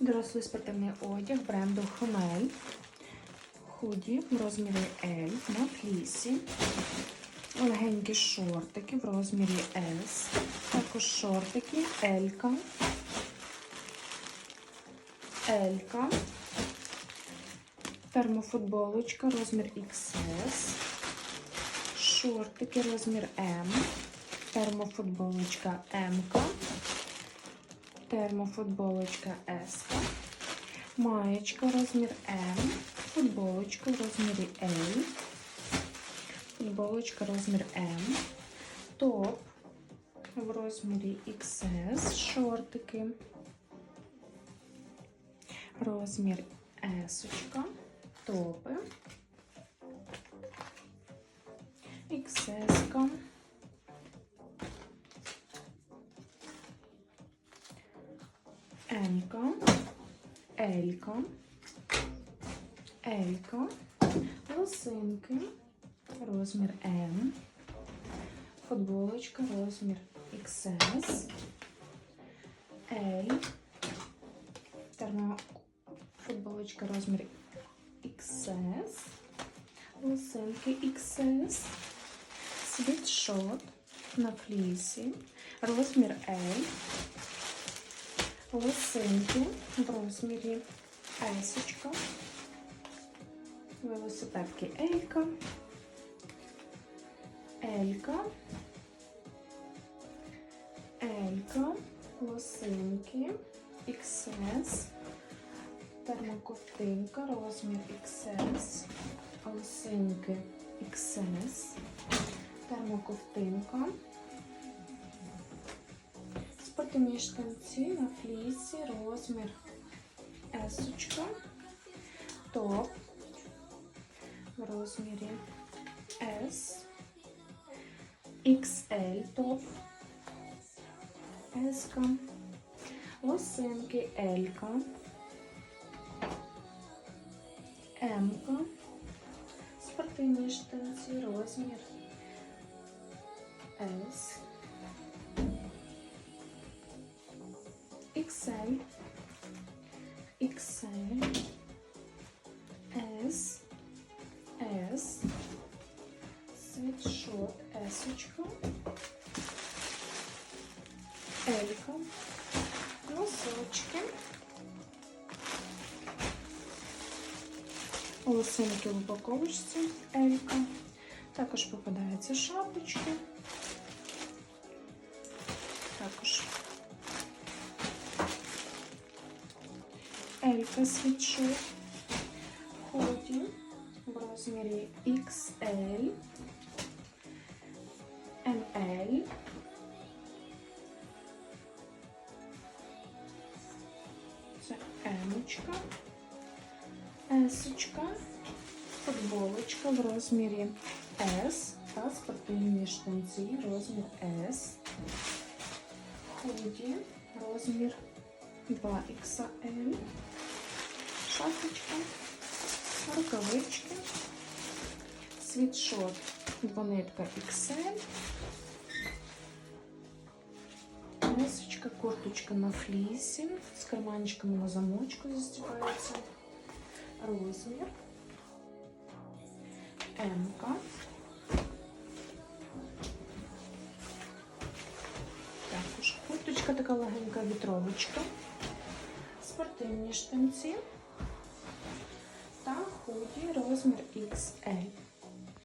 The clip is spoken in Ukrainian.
Дорослий спортивний одяг бренду Хмель. Худі в розмірі L на флісі. Легенькі шортики в розмірі S. Також шортики L. L. Термофутболочка розмір XS. Шортики розмір M. Термофутболочка M. Термофутболочка S. Маєчка розмір М. Футболочка в розмірі L. Футболочка розмір М. Топ в розмірі XS. Шортики. Розмір S. Топи. XS. М-ка, L-ка, L-ка, лосинки, розмір М, футболочка, розмір XS, L, термо футболочка, розмір XS, лосинки XS, світшот на флісі, розмір L, лосинки в розмірі Есочка, велосипедки Елька, Елька, Елька, лосинки, XS, термоковтинка, розмір XS, лосинки XS, термоковтинка. Спортивні штанці на флісі, S, топ. В розмірі S, XL топ, S, лосинки L, М, спортивні штанці, розмір S. XL, XL, S, S, світшот, есочка, Елька, носочки, лосинки в упаковочці, Елька, також попадаються шапочки, також Елька світшот, ході. В розмірі XL, ML, це Емочка, Есочка, футболочка в розмірі S та спортивні штанці розмір S, худі розмір 2XL, шапочка, рукавички, світшот, двонитка XL, Месочка, курточка на флісі, з карманчиками на замочку застібається, розмір, М-ка. Також курточка така легенька вітровочка, спортивні штанці та худі розмір XL.